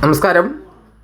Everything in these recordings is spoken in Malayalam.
നമസ്കാരം.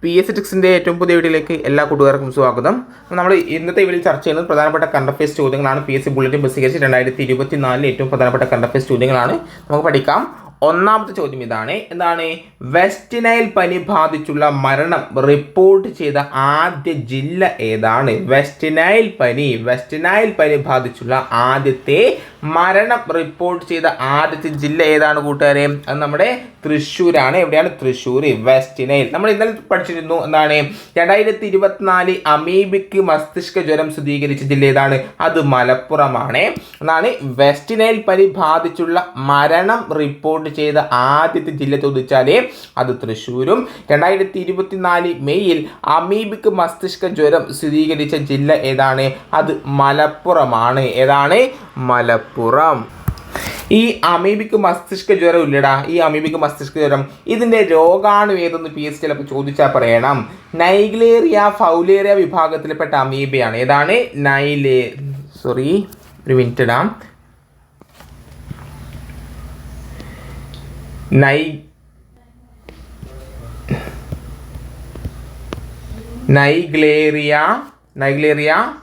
പി എസ് ടിക്സിന്റെ ഏറ്റവും പുതിയ വീഡിയോയിലേക്ക് എല്ലാ കൂട്ടുകാർക്കും സ്വാഗതം. നമ്മൾ ഇന്നത്തെ വീഡിയോയിൽ ചർച്ച ചെയ്യുന്നത് പ്രധാനപ്പെട്ട കറണ്ട് അഫയേഴ്സ് ചോദ്യങ്ങളാണ്. പി എസ് സി ബുള്ളറ്റിൻ പ്രസിദ്ധീകരിച്ച് രണ്ടായിരത്തി ഇരുപത്തി നാലിലെ ഏറ്റവും പ്രധാനപ്പെട്ട കറണ്ട് അഫയേഴ്സ് ചോദ്യങ്ങളാണ്. നമുക്ക് പഠിക്കാം. ഒന്നാമത്തെ ചോദ്യം ഇതാണ്. എന്താണ്? വെസ്റ്റ് നൈൽ പനി ബാധിച്ചുള്ള മരണം റിപ്പോർട്ട് ചെയ്ത ആദ്യ ജില്ല ഏതാണ്? വെസ്റ്റ് നൈൽ പനി. വെസ്റ്റ് നൈൽ പനി ബാധിച്ചുള്ള ആദ്യത്തെ മരണം റിപ്പോർട്ട് ചെയ്ത ആദ്യത്തെ ജില്ല ഏതാണ് കൂട്ടുകാരെ? അത് നമ്മുടെ തൃശ്ശൂരാണ്. എവിടെയാണ്? തൃശ്ശൂർ വെസ്റ്റ് നൈൽ നമ്മൾ ഇന്നലെ പഠിച്ചിരുന്നു എന്താണ്? രണ്ടായിരത്തി ഇരുപത്തിനാല് അമീബിക്ക് മസ്തിഷ്ക ജ്വരം സ്ഥിരീകരിച്ച ജില്ല ഏതാണ്? അത് മലപ്പുറമാണ്. എന്നാണ് വെസ്റ്റ് നൈൽ പനി ബാധിച്ചുള്ള മരണം റിപ്പോർട്ട് ചെയ്ത ആദ്യത്തെ ജില്ല ചോദിച്ചാൽ അത് തൃശ്ശൂരും. രണ്ടായിരത്തി ഇരുപത്തിനാല് മെയ്യിൽ അമീബിക്ക് മസ്തിഷ്ക ജ്വരം സ്ഥിരീകരിച്ച ജില്ല ഏതാണ്? അത് മലപ്പുറമാണ്. ഏതാണ്? മലപ്പുറം. ഈ അമീബിക്ക് മസ്തിഷ്ക ജ്വരം ഇല്ലടാ. ഈ അമീബിക്ക് മസ്തിഷ്ക ജ്വരം ഇതിന്റെ രോഗാണു ഏതെന്ന് പി എസ് ചിലപ്പോൾ ചോദിച്ചാൽ പറയണം. നൈഗ്ലേറിയ ഫൗലേറിയ വിഭാഗത്തിൽപ്പെട്ട അമീബയാണ്. ഏതാണ്? നൈലേ സോറി ഒരു മിനിറ്റ് ഇടാം. നൈ നൈഗ്ലേറിയ നൈഗ്ലേറിയ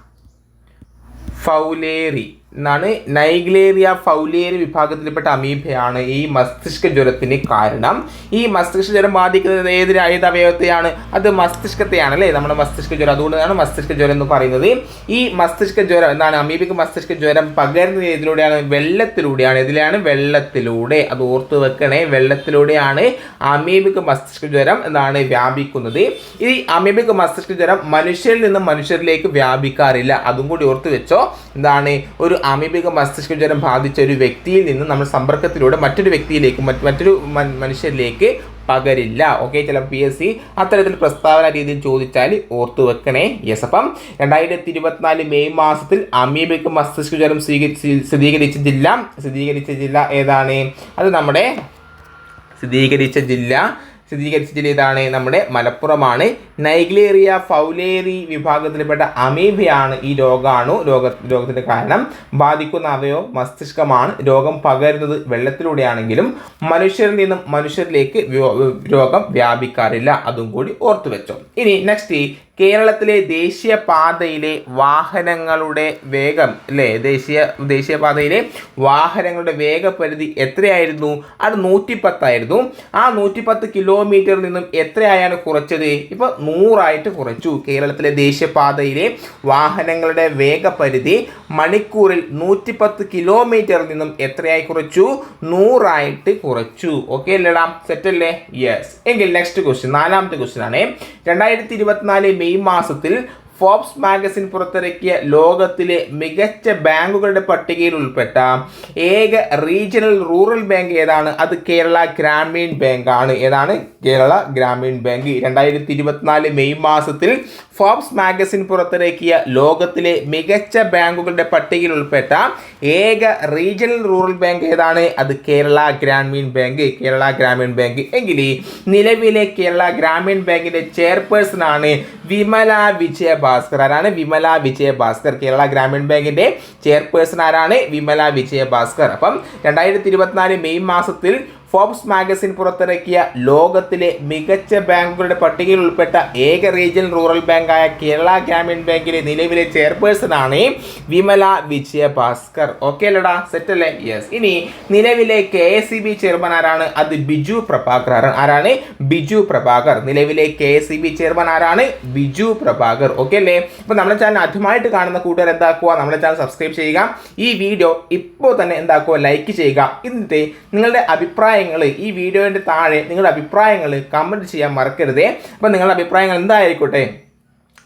ഫൗലേറി. എന്നാണ് നൈഗ്ലേറിയ ഫൗലേറി വിഭാഗത്തിൽപ്പെട്ട അമീബയാണ് ഈ മസ്തിഷ്ക ജ്വരത്തിന് കാരണം. ഈ മസ്തിഷ്ക ജ്വരം ബാധിക്കുന്നത് ഏത് ഏത് അവയവത്തെയാണ്? അത് മസ്തിഷ്കത്തെയാണ് അല്ലേ? നമ്മുടെ മസ്തിഷ്ക ജ്വരം. അതുകൊണ്ടാണ് മസ്തിഷ്ക ജ്വരം എന്ന് പറയുന്നത്. ഈ മസ്തിഷ്ക ജ്വരം എന്താണ് അമീബിക്ക് മസ്തിഷ്ക ജ്വരം പകരുന്നത് ഏതിലൂടെയാണ്? വെള്ളത്തിലൂടെയാണ്. ഇതിലാണ് വെള്ളത്തിലൂടെ. അത് ഓർത്ത് വെക്കണേ. വെള്ളത്തിലൂടെയാണ് അമീബിക്ക് മസ്തിഷ്ക ജ്വരം എന്നാണ് വ്യാപിക്കുന്നത്. ഈ അമീബിക്ക് മസ്തിഷ്ക ജ്വരം മനുഷ്യരിൽ നിന്ന് മനുഷ്യരിലേക്ക് വ്യാപിക്കാറില്ല. അതും കൂടി ഓർത്ത് വെച്ചോ. എന്താണ്? ഒരു അമീബിക മസ്തിഷ്ക ജ്വരം ബാധിച്ച ഒരു വ്യക്തിയിൽ നിന്ന് നമ്മൾ സമ്പർക്കത്തിലൂടെ മറ്റൊരു വ്യക്തിയിലേക്ക് മറ്റൊരു മനുഷ്യരിലേക്ക് പകരില്ല. ഓക്കെ ചില പി എസ് സി അത്തരത്തിൽ പ്രസ്താവന രീതിയിൽ ചോദിച്ചാൽ ഓർത്തു വെക്കണേ. യെസ് അപ്പം രണ്ടായിരത്തി ഇരുപത്തിനാല് മെയ് മാസത്തിൽ അമീബിക്ക് മസ്തിഷ്ക ജ്വരം സ്വീകരിച്ച് സ്ഥിരീകരിച്ച ജില്ല സ്ഥിരീകരിച്ച ജില്ല ഏതാണ്? അത് നമ്മുടെ സ്ഥിരീകരിച്ച ജില്ല സ്ഥിരീകരിച്ച ജില്ല ഇതാണ് നമ്മുടെ മലപ്പുറമാണ്. നൈഗ്ലേറിയ ഫൗലേറി വിഭാഗത്തിൽപ്പെട്ട അമീബയാണ് ഈ രോഗാണു രോഗ രോഗത്തിന്റെ കാരണം. ബാധിക്കുന്ന അവയോ മസ്തിഷ്കമാണ് രോഗം പകരുന്നത് വെള്ളത്തിലൂടെയാണെങ്കിലും മനുഷ്യരിൽ നിന്നും മനുഷ്യരിലേക്ക് രോഗം വ്യാപിക്കാറില്ല. അതും കൂടി ഓർത്തു വെച്ചോ. ഇനി നെക്സ്റ്റ് കേരളത്തിലെ ദേശീയപാതയിലെ വാഹനങ്ങളുടെ വേഗം അല്ലേ ദേശീയ ദേശീയപാതയിലെ വാഹനങ്ങളുടെ വേഗപരിധി എത്രയായിരുന്നു? അത് നൂറ്റിപ്പത്തായിരുന്നു. ആ നൂറ്റി പത്ത് കിലോമീറ്ററിൽ നിന്നും എത്രയായാണ് കുറച്ചത് ഇപ്പോൾ നൂറായിട്ട് കുറച്ചു. കേരളത്തിലെ ദേശീയപാതയിലെ വാഹനങ്ങളുടെ വേഗപരിധി മണിക്കൂറിൽ നൂറ്റി പത്ത് കിലോമീറ്ററിൽ നിന്നും എത്രയായി കുറച്ചു? നൂറായിട്ട് കുറച്ചു. ഓക്കെ അല്ലേടാ? സെറ്റ് അല്ലേ? യെസ് എങ്കിൽ നെക്സ്റ്റ് ക്വസ്റ്റ്യൻ നാലാമത്തെ ക്വസ്റ്റ്യൻ ആണ്. രണ്ടായിരത്തി ഇരുപത്തിനാല് മെയ് മാസത്തിൽ ഫോബ്സ് മാഗസിൻ പുറത്തിറക്കിയ ലോകത്തിലെ മികച്ച ബാങ്കുകളുടെ പട്ടികയിൽ ഉൾപ്പെട്ട ഏക റീജിയണൽ റൂറൽ ബാങ്ക് ഏതാണ്? അത് കേരള ഗ്രാമീൺ ബാങ്ക് ആണ് ഏതാണ്? കേരള ഗ്രാമീൺ ബാങ്ക്. രണ്ടായിരത്തി ഇരുപത്തിനാല് മെയ് മാസത്തിൽ ഫോബ്സ് മാഗസിൻ പുറത്തിറക്കിയ ലോകത്തിലെ മികച്ച ബാങ്കുകളുടെ പട്ടികയിൽ ഉൾപ്പെട്ട ഏക റീജിയണൽ റൂറൽ ബാങ്ക് ഏതാണ്? അത് കേരള ഗ്രാമീൺ ബാങ്ക്. കേരള ഗ്രാമീൺ ബാങ്ക്. എങ്കിൽ നിലവിലെ കേരള ഗ്രാമീൺ ബാങ്കിന്റെ ചെയർപേഴ്സൺ ആണ് വിമല വിജയ ഭാസ്കർ ആരാണ് വിമല വിജയ ഭാസ്കർ കേരള ഗ്രാമീൺ ബാങ്കിന്റെ ചെയർപേഴ്സൺ ആരാണ് വിമല വിജയ ഭാസ്കർ അപ്പം രണ്ടായിരത്തി മെയ് മാസത്തിൽ ഫോബ്സ് മാഗസിൻ പുറത്തിറക്കിയ ലോകത്തിലെ മികച്ച ബാങ്കുകളുടെ പട്ടികയിൽ ഉൾപ്പെട്ട ഏക റീജിയണൽ റൂറൽ ബാങ്കായ കേരള ഗ്രാമീൺ ബാങ്കിലെ നിലവിലെ ചെയർപേഴ്സൺ ആണ് വിമല വിജയ ഭാസ്കർ ഓക്കെ അല്ലടാ? സെറ്റ് അല്ലേ? യെസ് ഇനി നിലവിലെ K S C B chairman ആരാണ്? അത് ബിജു പ്രഭാകർ ആരാണ്? ബിജു പ്രഭാകർ. നിലവിലെ K S C B chairman ആരാണ്? ബിജു പ്രഭാകർ. ഓക്കെ അല്ലേ? അപ്പോൾ നമ്മുടെ ചാനൽ ആദ്യമായിട്ട് കാണുന്ന കൂട്ടുകാർ എന്താക്കുക? നമ്മുടെ ചാനൽ സബ്സ്ക്രൈബ് ചെയ്യുക. ഈ വീഡിയോ ഇപ്പോൾ തന്നെ എന്താക്കുക? ലൈക്ക് ചെയ്യുക. എന്നിട്ട് നിങ്ങളുടെ അഭിപ്രായങ്ങൾ ഈ വീഡിയോയുടെ താഴെ നിങ്ങളുടെ അഭിപ്രായങ്ങൾ കമന്റ് ചെയ്യാൻ മറക്കരുതേ. അപ്പോൾ നിങ്ങളുടെ അഭിപ്രായങ്ങൾ എന്തായിരിക്കട്ടെ?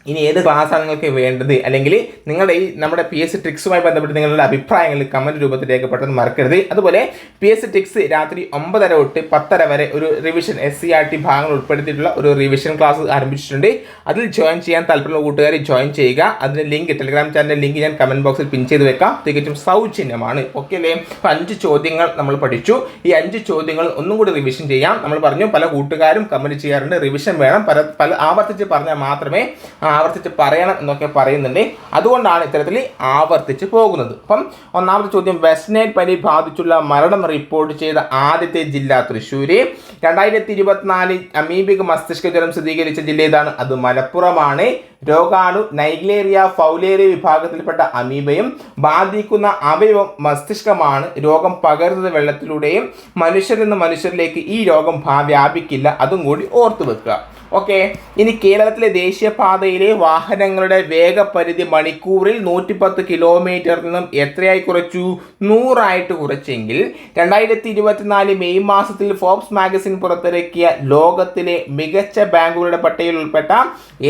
ഇനി ഏത് ക്ലാസ്സാണ് നിങ്ങൾക്ക് വേണ്ടത്? അല്ലെങ്കിൽ നിങ്ങളുടെ ഈ നമ്മുടെ പി എസ് സി ട്രിക്സുമായി ബന്ധപ്പെട്ട് നിങ്ങളുടെ അഭിപ്രായങ്ങൾ കമന്റ് രൂപത്തിൽ രേഖപ്പെടുത്താൻ മറക്കരുത്. അതുപോലെ പി എസ് സി ട്രിക്സ് രാത്രി ഒമ്പതര തൊട്ട് പത്തര വരെ ഒരു revision S C R T ഭാഗങ്ങൾ ഉൾപ്പെടുത്തിയിട്ടുള്ള ഒരു റിവിഷൻ ക്ലാസ് ആരംഭിച്ചിട്ടുണ്ട്. അതിൽ ജോയിൻ ചെയ്യാൻ താല്പര്യമുള്ള കൂട്ടുകാർ ജോയിൻ ചെയ്യുക. അതിന്റെ ലിങ്ക് ടെലിഗ്രാം ചാനലിന്റെ ലിങ്ക് ഞാൻ കമന്റ് ബോക്സിൽ പിൻ ചെയ്ത് വെക്കാം. തികച്ചും സൗജന്യമാണ്. ഓക്കെ അല്ലേ? അപ്പോൾ അഞ്ച് ചോദ്യങ്ങൾ നമ്മൾ പഠിച്ചു. ഈ അഞ്ച് ചോദ്യങ്ങൾ ഒന്നും കൂടി റിവിഷൻ ചെയ്യാം. നമ്മൾ പറഞ്ഞു പല കൂട്ടുകാരും കമന്റ് ചെയ്യാറുണ്ട്. റിവിഷൻ വേണം. പല പല ആവർത്തിച്ച് പറഞ്ഞാൽ മാത്രമേ ആ ആവർത്തിച്ച് പറയണം എന്നൊക്കെ പറയുന്നുണ്ട്. അതുകൊണ്ടാണ് ഇത്തരത്തിൽ ആവർത്തിച്ച് പോകുന്നത്. അപ്പം ഒന്നാമത്തെ ചോദ്യം വെസ്റ്റ് നൈൽ പനി ബാധിച്ചുള്ള മരണം റിപ്പോർട്ട് ചെയ്ത ആദ്യത്തെ ജില്ല തൃശ്ശൂര്. രണ്ടായിരത്തി ഇരുപത്തിനാലിൽ അമീബിക് മസ്തിഷ്ക ജ്വരം സ്ഥിരീകരിച്ച ജില്ല ഏതാണ്? അത് മലപ്പുറമാണ്. രോഗാണു നൈഗ്ലേറിയ ഫൗലേറിയ വിഭാഗത്തിൽപ്പെട്ട അമീബയും ബാധിക്കുന്ന അവയവം മസ്തിഷ്കമാണ്. രോഗം പകരുന്നത് വെള്ളത്തിലൂടെയും മനുഷ്യരിൽ നിന്ന് മനുഷ്യരിലേക്ക് ഈ രോഗം വ്യാപിക്കില്ല. അതും കൂടി ഓർത്തു വെക്കുക. ഓക്കെ ഇനി കേരളത്തിലെ ദേശീയപാതയിലെ വാഹനങ്ങളുടെ വേഗപരിധി മണിക്കൂറിൽ നൂറ്റിപ്പത്ത് കിലോമീറ്ററിൽ നിന്നും എത്രയായി കുറച്ചു? നൂറായിട്ട് കുറച്ചെങ്കിൽ രണ്ടായിരത്തി ഇരുപത്തിനാല് മെയ് മാസത്തിൽ ഫോബ്സ് മാഗസിൻ പുറത്തിറക്കിയ ലോകത്തിലെ മികച്ച ബാങ്കുകളുടെ പട്ടികയിൽ ഉൾപ്പെട്ട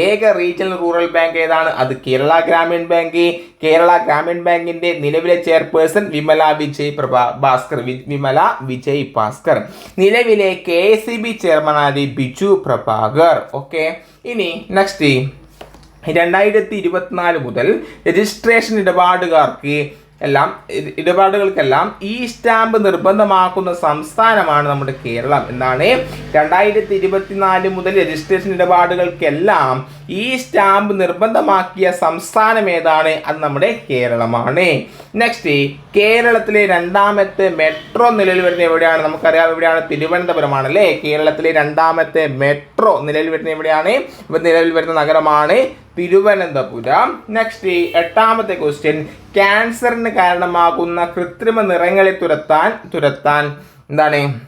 ഏക റീജിയണൽ റൂറൽ ബാങ്ക് ഏതാണ്? അത് കേരള ഗ്രാമീൺ ബാങ്ക് കേരള ഗ്രാമീൺ ബാങ്കിന്റെ നിലവിലെ ചെയർപേഴ്സൺ വിമല വിജയ് പ്രഭാ ഭാസ്കർ വിമല വിജയ് ഭാസ്കർ. നിലവിലെ കെ എസ് സി ബി ചെയർമാനായി ബിജു പ്രഭാകർ. ഓക്കെ. ഇനി നെക്സ്റ്റ് രണ്ടായിരത്തി ഇരുപത്തിനാല് മുതൽ രജിസ്ട്രേഷൻ ഇടപാടുകാർക്ക് എല്ലാം ഇടപാടുകൾക്കെല്ലാം ഈ സ്റ്റാമ്പ് നിർബന്ധമാക്കുന്ന സംസ്ഥാനമാണ് നമ്മുടെ കേരളം. എന്നാണ് രണ്ടായിരത്തി ഇരുപത്തിനാല് മുതൽ രജിസ്ട്രേഷൻ ഇടപാടുകൾക്കെല്ലാം ഈ സ്റ്റാമ്പ് നിർബന്ധമാക്കിയ സംസ്ഥാനം ഏതാണ്? അത് നമ്മുടെ കേരളമാണ്. നെക്സ്റ്റ് കേരളത്തിലെ രണ്ടാമത്തെ മെട്രോ നിലവിൽ വരുന്ന എവിടെയാണ്? നമുക്കറിയാം എവിടെയാണ് തിരുവനന്തപുരമാണ് അല്ലേ കേരളത്തിലെ രണ്ടാമത്തെ മെട്രോ നിലവിൽ വരുന്ന എവിടെയാണ്? നിലവിൽ വരുന്ന നഗരമാണ് തിരുവനന്തപുരം. നെക്സ്റ്റ് എട്ടാമത്തെ ക്വസ്റ്റ്യൻ ക്യാൻസറിന് കാരണമാകുന്ന കൃത്രിമ നിറങ്ങളെ തുരത്താൻ തുരത്താൻ എന്താണ്?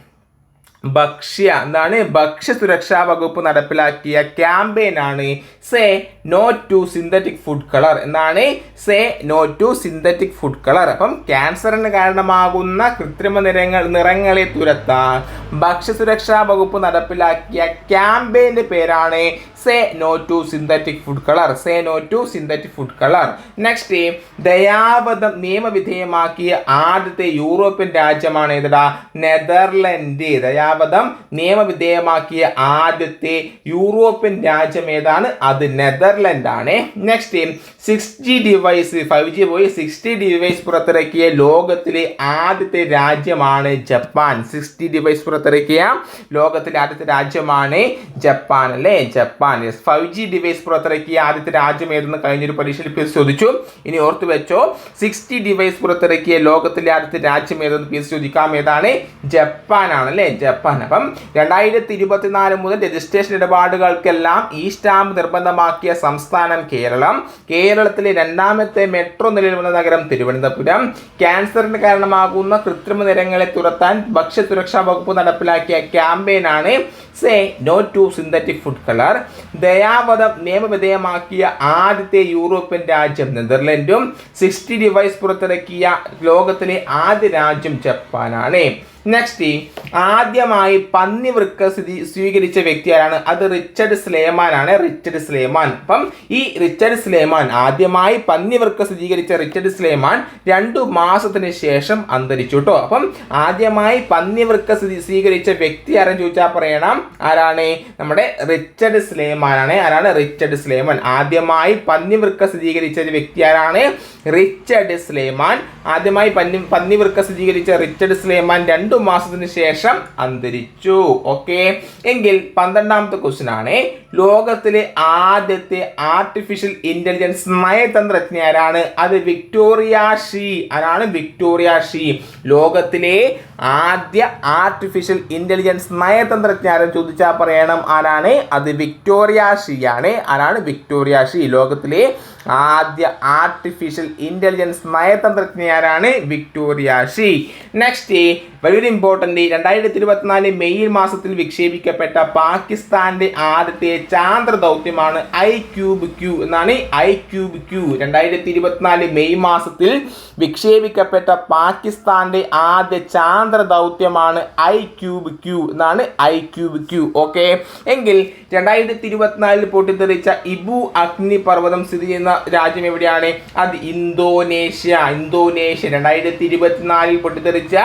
ഭക്ഷ്യ. എന്താണ്? ഭക്ഷ്യ സുരക്ഷാ വകുപ്പ് നടപ്പിലാക്കിയ ക്യാമ്പയിനാണ് say no to synthetic food colour എന്നാണ് say no to synthetic food colour അപ്പം ക്യാൻസറിന് കാരണമാകുന്ന കൃത്രിമ നിറങ്ങൾ നിറങ്ങളെ തുരത്താൻ ഭക്ഷ്യസുരക്ഷാ വകുപ്പ് നടപ്പിലാക്കിയ ക്യാമ്പയിന്റെ പേരാണ് say no to synthetic food colour say no to synthetic food colour next ദയാവധം നിയമവിധേയമാക്കിയ ആദ്യത്തെ യൂറോപ്യൻ രാജ്യമാണ് ഏതടാ? നെതർലൻഡ്. ദയാവധം നിയമവിധേയമാക്കിയ ആദ്യത്തെ യൂറോപ്യൻ രാജ്യം ഏതാണ്? അത് നെതർലൻഡ് ആണ് next six G device five G പോയി. സിക്സ് ജി ഡിവൈസ് പുറത്തിറക്കിയ ലോകത്തിലെ ആദ്യത്തെ രാജ്യമാണ് ജപ്പാൻ. സിക്സ് ജി ഡിവൈസ് പുറത്തിറക്കിയ ലോകത്തിലെ ആദ്യത്തെ രാജ്യമാണ് ജപ്പാൻ അല്ലേ? ജപ്പാൻ. ഫൈവ് ജി ഡിവൈസ് പുറത്തിറക്കിയ ആദ്യത്തെ രാജ്യം ഏതെന്ന് കഴിഞ്ഞൊരു പരീക്ഷയിൽ ചോദിച്ചു. ഇനി ഓർത്തു വെച്ചോ സിക്സ് ജി ഡിവൈസ് പുറത്തിറക്കിയ ലോകത്തിലെ ആദ്യത്തെ രാജ്യം ഏതെന്ന് പി എസ് ചോദിക്കാം. ഏതാണ്? ജപ്പാനാണ് അല്ലേ? ജപ്പാൻ. അപ്പം രണ്ടായിരത്തി ഇരുപത്തിനാല് മുതൽ രജിസ്ട്രേഷൻ ഇടപാടുകൾക്കെല്ലാം ഈ സ്റ്റാമ്പ് നിർബന്ധമാക്കിയ സംസ്ഥാനം കേരളം. കേരളത്തിലെ രണ്ടാമത്തെ മെട്രോ നിലയിൽ വന്ന നഗരം തിരുവനന്തപുരം. ക്യാൻസറിന് കാരണമാകുന്ന കൃത്രിമ നിരങ്ങളെ തുരത്താൻ ഭക്ഷ്യസുരക്ഷാ വകുപ്പ് നടപ്പിലാക്കിയ ക്യാമ്പയിനാണ് say no to synthetic food colour. ദയാവധം നിയമവിധേയമാക്കിയ ആദ്യത്തെ യൂറോപ്യൻ രാജ്യം നെതർലൻഡും. സിക്സ്റ്റി ഡിവൈസ് പുറത്തിറക്കിയ ലോകത്തിലെ ആദ്യ രാജ്യം ജപ്പാനാണ്. നെക്സ്റ്റ് ആദ്യമായി പന്നി വൃക്ക സ്ഥിതി സ്വീകരിച്ച വ്യക്തി ആരാണ്? അത് റിച്ചർഡ് സ്ലേമാൻ ആണ്. Richard Slayman. അപ്പം ഈ റിച്ചർഡ് സ്ലേമാൻ ആദ്യമായി പന്നി വൃക്ക സ്ഥിരീകരിച്ച റിച്ചർഡ് സ്ലേമാൻ രണ്ടു മാസത്തിന് ശേഷം അന്തരിച്ചു കേട്ടോ അപ്പം ആദ്യമായി പന്നിവൃക്ക സ്ഥിതി സ്വീകരിച്ച വ്യക്തി ആരെന്ന് ചോദിച്ചാൽ പറയണം. ആരാണ്? നമ്മുടെ റിച്ചർഡ് സ്ലേമാൻ ആണ്. ആരാണ് റിച്ചർഡ് സ്ലേമാൻ? ആദ്യമായി പന്നി വൃക്ക സ്ഥിരീകരിച്ച ഒരു വ്യക്തി ആരാണ്? Richard Slayman. ആദ്യമായി പന്നി പന്നി വൃക്ക സ്ഥിരീകരിച്ച റിച്ചർഡ് സ്ലേമാൻ രണ്ടു മാസത്തിന് ശേഷം അന്തരിച്ചു. ഓക്കെ എങ്കിൽ പന്ത്രണ്ടാമത്തെ ക്വസ്റ്റ്യൻ ആണ്. ലോകത്തിലെ ആദ്യത്തെ ആർട്ടിഫിഷ്യൽ ഇന്റലിജൻസ് നയതന്ത്രജ്ഞ ആരാണ് അത് വിക്ടോറിയ ഷീ. ആരാണ് വിക്ടോറിയ ഷീ? ലോകത്തിലെ ആദ്യ ആർട്ടിഫിഷ്യൽ ഇന്റലിജൻസ് നയതന്ത്രജ്ഞ ആരെന്ന് ചോദിച്ചാൽ പറയണം ആരാണ്? അത് വിക്ടോറിയ ഷീ ആണ്. ആരാണ് വിക്ടോറിയ ഷീ? ലോകത്തിലെ ആദ്യ ആർട്ടിഫിഷ്യൽ ഇന്റലിജൻസ് നയതന്ത്രജ്ഞയാരാണ് വിക്ടോറിയ ഷീ. നെക്സ്റ്റ് വളരെ ഇമ്പോർട്ടന്റ് രണ്ടായിരത്തി ഇരുപത്തിനാല് മെയ് മാസത്തിൽ വിക്ഷേപിക്കപ്പെട്ട പാകിസ്ഥാന്റെ ആദ്യത്തെ ചാന്ദ്ര ദൗത്യമാണ് ഐ ക്യൂബ് ക്യൂ എന്നാണ് ഐ ക്യൂബ് ക്യൂ രണ്ടായിരത്തി ഇരുപത്തിനാല് മെയ് മാസത്തിൽ വിക്ഷേപിക്കപ്പെട്ട പാകിസ്ഥാന്റെ ആദ്യ ചാന്ദ്ര ദൗത്യമാണ് ഐ ക്യൂബ് ക്യൂ എന്നാണ് ഐ ക്യൂബ് ക്യൂ ഓക്കെ എങ്കിൽ രണ്ടായിരത്തി ഇരുപത്തിനാലിൽ പൊട്ടിത്തെറിച്ച ഇബു അഗ്നി പർവതം സ്ഥിതി ചെയ്യുന്ന രാജ്യം എവിടെയാണ്? അത് ഇന്തോനേഷ്യ. ഇന്തോനേഷ്യ. രണ്ടായിരത്തി ഇരുപത്തിനാലിൽ പൊട്ടിത്തെറിച്ച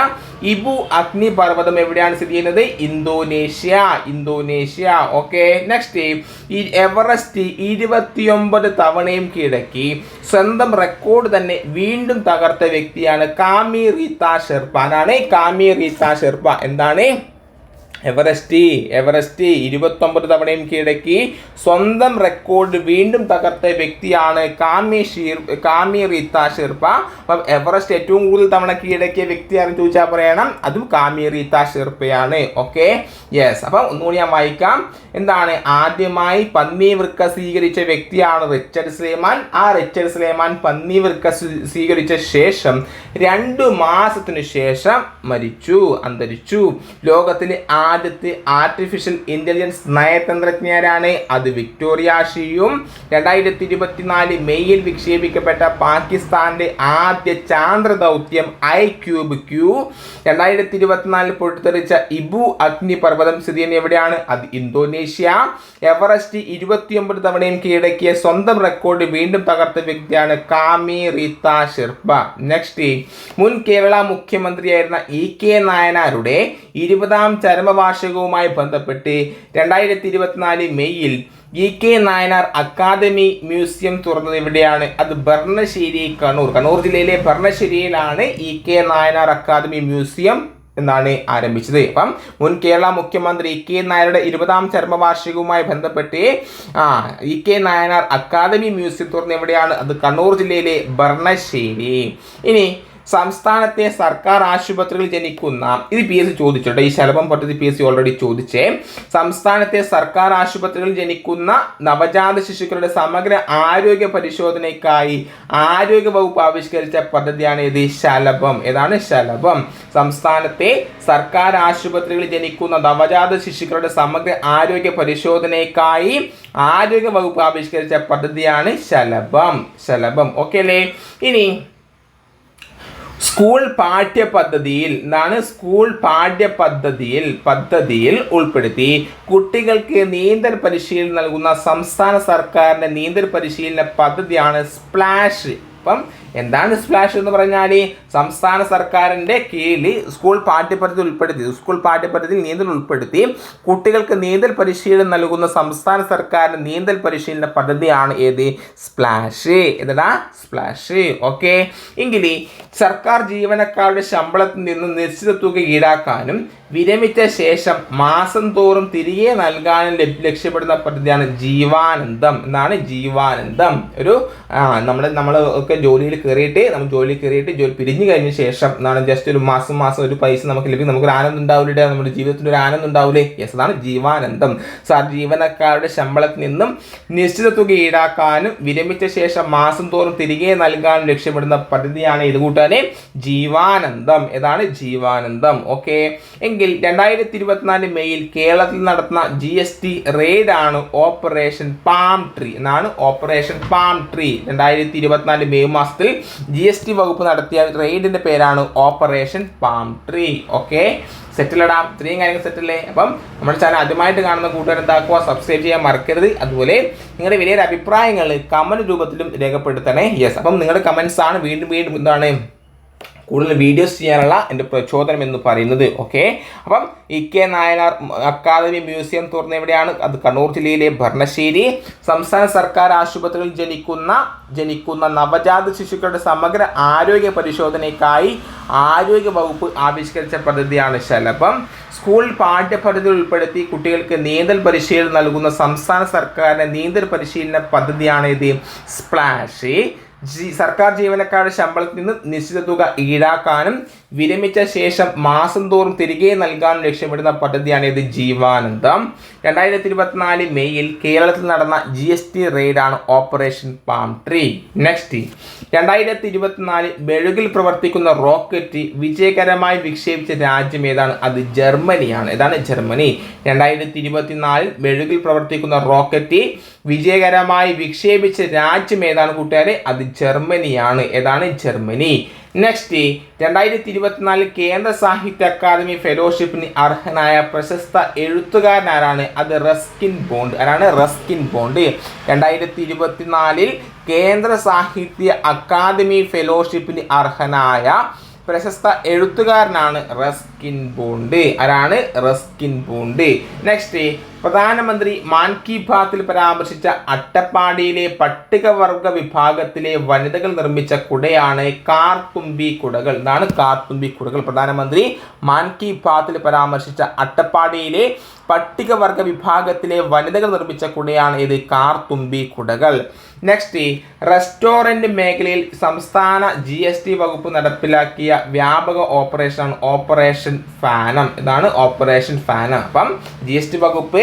ഇബു അഗ്നി പർവതം എവിടെയാണ് സ്ഥിതി ചെയ്യുന്നത്? Indonesia Indonesia. ഓക്കെ നെക്സ്റ്റ് ഈ എവറസ്റ്റ് ഇരുപത്തിയൊമ്പത് തവണയും കീഴടക്കി. സ്വന്തം റെക്കോർഡ് തന്നെ വീണ്ടും തകർത്ത വ്യക്തിയാണ് കാമി റീത്ത ഷെർപ്പ. അതാണ് കാമി റീത്ത ഷെർപ്പ. എന്താണ്? എവറസ്റ്റ് എവറസ്റ്റ് ഇരുപത്തൊമ്പത് തവണയും കീഴടക്കി. സ്വന്തം റെക്കോർഡ് വീണ്ടും തകർത്ത വ്യക്തിയാണ് കാമി ഷീർ കാമി റീത്ത ഷിർപ്പ. അപ്പം എവറസ്റ്റ് ഏറ്റവും കൂടുതൽ തവണ കീഴടക്കിയ വ്യക്തി ആരെന്ന് ചോദിച്ചാൽ പറയണം? അതും കാമി റീത്ത ഷിർപ്പയാണ്. ഓക്കെ യെസ് അപ്പം ഒന്നുകൂടി ഞാൻ വായിക്കാം. എന്താണ് ആദ്യമായി പന്നി വൃക്ക സ്വീകരിച്ച വ്യക്തിയാണ് റിച്ചർഡ് സ്ലേമാൻ ആ റിച്ചർഡ് സ്ലേമാൻ പന്നി വൃക്ക സ്വീകരിച്ച ശേഷം രണ്ടു മാസത്തിനു ശേഷം മരിച്ചു അന്തരിച്ചു. ലോകത്തിലെ ആദ്യത്തെ ആർട്ടിഫിഷ്യൽ ഇന്റലിജൻസ് നയതന്ത്രജ്ഞരാണ്. അത് വിക്ടോറിയ ഷിയും. രണ്ടായിരത്തി ഇരുപത്തിനാല് മെയ്യിൽ വിക്ഷേപിക്കപ്പെട്ട പാകിസ്ഥാന്റെ ആദ്യ ചാന്ദ്ര ദൗത്യം ഐ ക്യൂബ് ക്യൂ. രണ്ടായിരത്തി ഇരുപത്തിനാലിൽ പൊട്ടിത്തെറിച്ച ഇബു അഗ്നി പർവതം സ്ഥിതി എവിടെയാണ്? അത് ഇന്തോനേഷ്യ. എവറസ്റ്റ് ഇരുപത്തിയൊമ്പത് തവണയും കീഴടക്കിയ സ്വന്തം റെക്കോർഡ് വീണ്ടും തകർത്ത വ്യക്തിയാണ് കാമി റീത്ത ഷിർബ നെക്സ്റ്റ് മുൻ കേരള മുഖ്യമന്ത്രിയായിരുന്ന ഇ കെ നായനാരുടെ ഇരുപതാം ചരമവാർഷികവുമായി ബന്ധപ്പെട്ട് രണ്ടായിരത്തി ഇരുപത്തിനാല് മെയ്യിൽ E K Nayanar academy museum തുറന്നത് എവിടെയാണ്? അത് ഭരണശ്ശേരി കണ്ണൂർ. കണ്ണൂർ ജില്ലയിലെ ഭരണശ്ശേരിയിലാണ് E K Nayanar academy museum എന്നാണ് ആരംഭിച്ചത്. അപ്പം മുൻ കേരള മുഖ്യമന്ത്രി ഇ കെ നായരുടെ ഇരുപതാം ചരമവാർഷികവുമായി ബന്ധപ്പെട്ട് ആ E K Nayanar academy museum തുറന്ന് എവിടെയാണ്? അത് കണ്ണൂർ ജില്ലയിലെ ഭരണശ്ശേരി. ഇനി സംസ്ഥാനത്തെ സർക്കാർ ആശുപത്രികളിൽ ജനിക്കുന്ന ഇത് പി എസ് സി ചോദിച്ചോട്ടെ ഈ ശലഭം പദ്ധതി പി എസ് സി ഓൾറെഡി ചോദിച്ചേ. സംസ്ഥാനത്തെ സർക്കാർ ആശുപത്രികളിൽ ജനിക്കുന്ന നവജാത ശിശുക്കളുടെ സമഗ്ര ആരോഗ്യ പരിശോധനയ്ക്കായി ആരോഗ്യ വകുപ്പ് ആവിഷ്കരിച്ച പദ്ധതിയാണ് ഇത്. ശലഭം. ഏതാണ് ശലഭം? സംസ്ഥാനത്തെ സർക്കാർ ആശുപത്രികളിൽ ജനിക്കുന്ന നവജാത ശിശുക്കളുടെ സമഗ്ര ആരോഗ്യ പരിശോധനയ്ക്കായി ആരോഗ്യ വകുപ്പ് ആവിഷ്കരിച്ച പദ്ധതിയാണ് ശലഭം. ശലഭം. ഓക്കെ അല്ലേ? ഇനി സ്കൂൾ പാഠ്യപദ്ധതിയിൽ എന്താണ്? സ്കൂൾ പാഠ്യപദ്ധതിയിൽ പദ്ധതിയിൽ ഉൾപ്പെടുത്തി കുട്ടികൾക്ക് നീന്തൽ പരിശീലനം നൽകുന്ന സംസ്ഥാന സർക്കാരിന്റെ നീന്തൽ പരിശീലന പദ്ധതിയാണ് സ്പ്ലാഷ്. അപ്പം എന്താണ് സ്പ്ലാഷ് എന്ന് പറഞ്ഞാൽ സംസ്ഥാന സർക്കാരിന്റെ കീഴിൽ സ്കൂൾ പാഠ്യപദ്ധതി ഉൾപ്പെടുത്തി. സ്കൂൾ പാഠ്യപദ്ധതിയിൽ നീന്തൽ ഉൾപ്പെടുത്തി. കുട്ടികൾക്ക് നീന്തൽ പരിശീലനം നൽകുന്ന സംസ്ഥാന സർക്കാരിന്റെ നീന്തൽ പരിശീലന പദ്ധതിയാണ് ഏത്? സ്പ്ലാഷ് എന്താ സ്പ്ലാഷ് ഓക്കെ എങ്കിൽ സർക്കാർ ജീവനക്കാരുടെ ശമ്പളത്തിൽ നിന്ന് നിശ്ചിത തുക ഈടാക്കാനും വിരമിച്ച ശേഷം മാസം തോറും തിരികെ നൽകാനും ലക്ഷ്യപ്പെടുന്ന പദ്ധതിയാണ് ജീവാനന്ദം. എന്നാണ് ജീവാനന്ദം. ഒരു നമ്മൾ നമ്മൾ ഒക്കെ ജോലിയിൽ കയറിയിട്ട് നമ്മൾ ജോലി കയറിയിട്ട് ജോലി പിരിഞ്ഞു കഴിഞ്ഞ ശേഷം എന്നാണ് ജസ്റ്റ് ഒരു മാസം മാസം ഒരു പൈസ നമുക്ക് ലഭിക്കും. നമുക്കൊരു ആനന്ദം ഉണ്ടാവില്ലേ നമ്മുടെ ജീവിതത്തിൽ ഒരു ആനന്ദം ഉണ്ടാവില്ലേ യെസ് അതാണ് ജീവാനന്ദം. സാർ ജീവനക്കാരുടെ ശമ്പളത്തിൽ നിന്നും നിശ്ചിത തുക ഈടാക്കാനും വിരമിച്ച ശേഷം മാസം തോറും തിരികെ നൽകാനും ലക്ഷ്യമിടുന്ന പദ്ധതിയാണ് ഇത് കൂട്ടാനെ ജീവാനന്ദം. ഏതാണ് ജീവാനന്ദം? ഓക്കെ എങ്കിൽ രണ്ടായിരത്തി ഇരുപത്തിനാല് മെയ്യിൽ കേരളത്തിൽ നടത്തുന്ന ജി എസ് ടി റെയ്ഡ് ആണ് ഓപ്പറേഷൻ പാം ട്രീ എന്നാണ് ഓപ്പറേഷൻ പാം ട്രീ രണ്ടായിരത്തി ഇരുപത്തിനാല് മെയ് മാസത്തിൽ ജി എസ് ടി വകുപ്പ് നടത്തിയ റെയ്ഡിന്റെ പേരാണ് ഓപ്പറേഷൻ പാം ട്രീ ഓക്കെ സെറ്റിലിടാം ഇത്രയും കാര്യങ്ങൾ സെറ്റല്ലേ അപ്പം നമ്മുടെ ചാനൽ ആദ്യമായിട്ട് കാണുന്ന കൂട്ടുകാർ എന്താക്കുക? സബ്സ്ക്രൈബ് ചെയ്യാൻ മറക്കരുത്. അതുപോലെ നിങ്ങളുടെ വലിയ അഭിപ്രായങ്ങൾ കമന്റ് രൂപത്തിലും രേഖപ്പെടുത്തണേ. യെസ് അപ്പം നിങ്ങളുടെ കമൻസ് ആണ്. വീണ്ടും വീണ്ടും എന്താണ് കൂടുതൽ വീഡിയോസ് ചെയ്യാനുള്ള എന്റെ പ്രചോദനം എന്ന് പറയുന്നത് ഓക്കെ അപ്പം E K Nayanar academy museum തുറന്ന എവിടെയാണ്? അത് കണ്ണൂർ ജില്ലയിലെ ഭരണശ്ശേരി. സംസ്ഥാന സർക്കാർ ആശുപത്രിയിൽ ജനിക്കുന്ന ജനിക്കുന്ന നവജാത ശിശുക്കളുടെ സമഗ്ര ആരോഗ്യ പരിശോധനയ്ക്കായി ആരോഗ്യ വകുപ്പ് ആവിഷ്കരിച്ച പദ്ധതിയാണ് ശലഭം. സ്കൂൾ പാഠ്യപദ്ധതി ഉൾപ്പെടുത്തി കുട്ടികൾക്ക് നീന്തൽ പരിശീലനം നൽകുന്ന സംസ്ഥാന സർക്കാരിന്റെ നീന്തൽ പരിശീലന പദ്ധതിയാണ് ഇത്. സ്പ്ലാഷ്. സർക്കാർ ജീവനക്കാരുടെ ശമ്പളത്തിൽ നിന്ന് നിശ്ചിത തുക ഈടാക്കാനും വിരമിച്ച ശേഷം മാസം തോറും തിരികെ നൽകാൻ ലക്ഷ്യമിടുന്ന പദ്ധതിയാണ് ഇത് ജീവാനന്ദം. രണ്ടായിരത്തി ഇരുപത്തിനാല് മെയ്യിൽ കേരളത്തിൽ നടന്ന ജി എസ് ടി റെയ്ഡാണ് ഓപ്പറേഷൻ പാം ട്രീ. നെക്സ്റ്റ് രണ്ടായിരത്തി ഇരുപത്തിനാല് മെഴുകിൽ പ്രവർത്തിക്കുന്ന റോക്കറ്റ് വിജയകരമായി വിക്ഷേപിച്ച രാജ്യം ഏതാണ്? അത് ജർമ്മനിയാണ്. ഏതാണ് ജർമ്മനി? രണ്ടായിരത്തി ഇരുപത്തിനാലിൽ മെഴുകിൽ പ്രവർത്തിക്കുന്ന റോക്കറ്റ് വിജയകരമായി വിക്ഷേപിച്ച രാജ്യം ഏതാണ് കൂട്ടുകാരെ? അത് ജർമ്മനിയാണ്. ഏതാണ് ജർമ്മനി? നെക്സ്റ്റ് രണ്ടായിരത്തി ഇരുപത്തിനാലിൽ കേന്ദ്ര സാഹിത്യ അക്കാദമി ഫെലോഷിപ്പിന് അർഹനായ പ്രശസ്ത എഴുത്തുകാരൻ ആരാണ് അത് റസ്കിൻ ബോണ്ട്. ആരാണ്? Ruskin Bond. രണ്ടായിരത്തി ഇരുപത്തിനാലിൽ കേന്ദ്ര സാഹിത്യ അക്കാദമി ഫെലോഷിപ്പിന് അർഹനായ പ്രശസ്ത എഴുത്തുകാരനാണ് റസ്കിൻ ബോണ്ട്. ആരാണ്? Ruskin Bond. നെക്സ്റ്റ് പ്രധാനമന്ത്രി മാൻ കി ബാത്തിൽ പരാമർശിച്ച അട്ടപ്പാടിയിലെ പട്ടികവർഗ വിഭാഗത്തിലെ വനിതകൾ നിർമ്മിച്ച കുടയാണ് കാർത്തുമ്പി കുടകൾ. ഇതാണ് കാർത്തുമ്പി കുടകൾ. പ്രധാനമന്ത്രി മാൻ കി ബാത്തിൽ പരാമർശിച്ച അട്ടപ്പാടിയിലെ പട്ടികവർഗ വിഭാഗത്തിലെ വനിതകൾ നിർമ്മിച്ച കുടയാണ് ഇത് കാർത്തുമ്പി കുടകൾ. നെക്സ്റ്റ് റെസ്റ്റോറന്റ് മേഖലയിൽ സംസ്ഥാന ജി എസ് ടി വകുപ്പ് നടപ്പിലാക്കിയ വ്യാപക ഓപ്പറേഷനാണ് ഓപ്പറേഷൻ ഫാനം. ഇതാണ് ഓപ്പറേഷൻ ഫാനം. അപ്പം ജി എസ് ടി വകുപ്പ്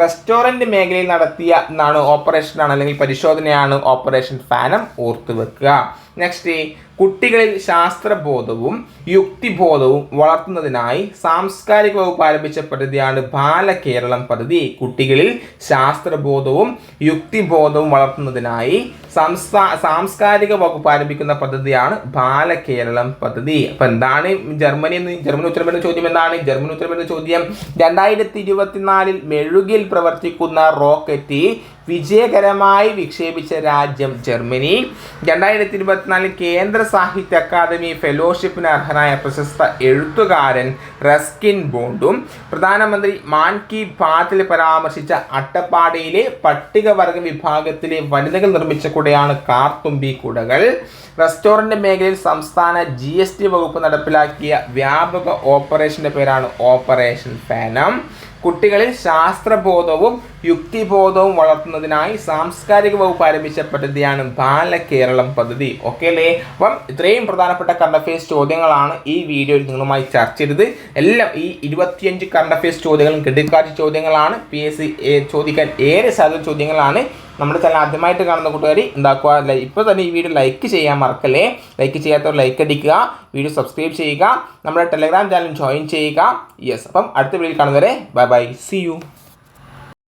റെസ്റ്റോറന്റ് മേഖലയിൽ നടത്തിയ എന്നാണ് ഓപ്പറേഷനാണ് അല്ലെങ്കിൽ പരിശോധനയാണ് ഓപ്പറേഷൻ ഫാനം ഓർത്തു വെക്കുക. നെക്സ്റ്റ് കുട്ടികളിൽ ശാസ്ത്രബോധവും യുക്തിബോധവും വളർത്തുന്നതിനായി സാംസ്കാരിക വകുപ്പ് ആരംഭിച്ച പദ്ധതിയാണ് ബാലകേരളം പദ്ധതി. കുട്ടികളിൽ ശാസ്ത്രബോധവും യുക്തിബോധവും വളർത്തുന്നതിനായി സംസ്ഥാ സാംസ്കാരിക വകുപ്പ് ആരംഭിക്കുന്ന പദ്ധതിയാണ് ബാലകേരളം പദ്ധതി. അപ്പം എന്താണ് ജർമ്മനി എന്ന് ജർമ്മനി ഉത്തരം വരുന്ന ചോദ്യം എന്താണ്? ജർമ്മനി ഉത്തരം ചോദ്യം രണ്ടായിരത്തി ഇരുപത്തിനാലിൽ മെഴുകിൽ പ്രവർത്തിക്കുന്ന റോക്കറ്റ് വിജയകരമായി വിക്ഷേപിച്ച രാജ്യം ജർമ്മനി. രണ്ടായിരത്തി ഇരുപത്തിനാലിൽ കേന്ദ്ര സാഹിത്യ അക്കാദമി ഫെലോഷിപ്പിന് അർഹനായ പ്രശസ്ത എഴുത്തുകാരൻ റസ്കിൻ ബോണ്ടും പ്രധാനമന്ത്രി മാൻ കി ബാത്തിൽ പരാമർശിച്ച അട്ടപ്പാടിയിലെ പട്ടികവർഗ വിഭാഗത്തിലെ വനിതകൾ നിർമ്മിച്ച കുടയാണ് കാർത്തുമ്പി കുടകൾ. റെസ്റ്റോറന്റ് മേഖലയിൽ സംസ്ഥാന ജി എസ് ടി വകുപ്പ് നടപ്പിലാക്കിയ വ്യാപക ഓപ്പറേഷന്റെ പേരാണ് ഓപ്പറേഷൻ ഫാനം. കുട്ടികളിൽ ശാസ്ത്രബോധവും യുക്തിബോധവും വളർത്തുന്നതിനായി സാംസ്കാരിക വകുപ്പ് ആരംഭിച്ച പദ്ധതിയാണ് ബാലകേരളം പദ്ധതി. ഓക്കെ അല്ലേ? അപ്പം ഇത്രയും പ്രധാനപ്പെട്ട കറണ്ട് അഫയേഴ്സ് ചോദ്യങ്ങളാണ് ഈ വീഡിയോയിൽ നിങ്ങളുമായി ചർച്ച ചെയ്തത്. എല്ലാം ഈ ഇരുപത്തിയഞ്ച് കറണ്ട് അഫയേഴ്സ് ചോദ്യങ്ങളും ക്രെഡിറ്റ് കാർഡ് ചോദ്യങ്ങളാണ്. പി എസ് സി ചോദിക്കാൻ ഏറെ സാധ്യത ചോദ്യങ്ങളാണ്. നമ്മുടെ ചാനൽ ആദ്യമായിട്ട് കാണുന്ന കൂട്ടുകാർ എന്താക്കുക ഇപ്പോൾ തന്നെ ഈ വീഡിയോ ലൈക്ക് ചെയ്യാൻ മറക്കല്ലേ. ലൈക്ക് ചെയ്യാത്തവർ ലൈക്ക് അടിക്കുക. വീഡിയോ സബ്സ്ക്രൈബ് ചെയ്യുക. നമ്മുടെ ടെലഗ്രാം ചാനൽ ജോയിൻ ചെയ്യുക. യെസ് അപ്പം അടുത്ത വീഡിയോയിൽ കാണുന്നവരെ ബൈ ബൈ സി യു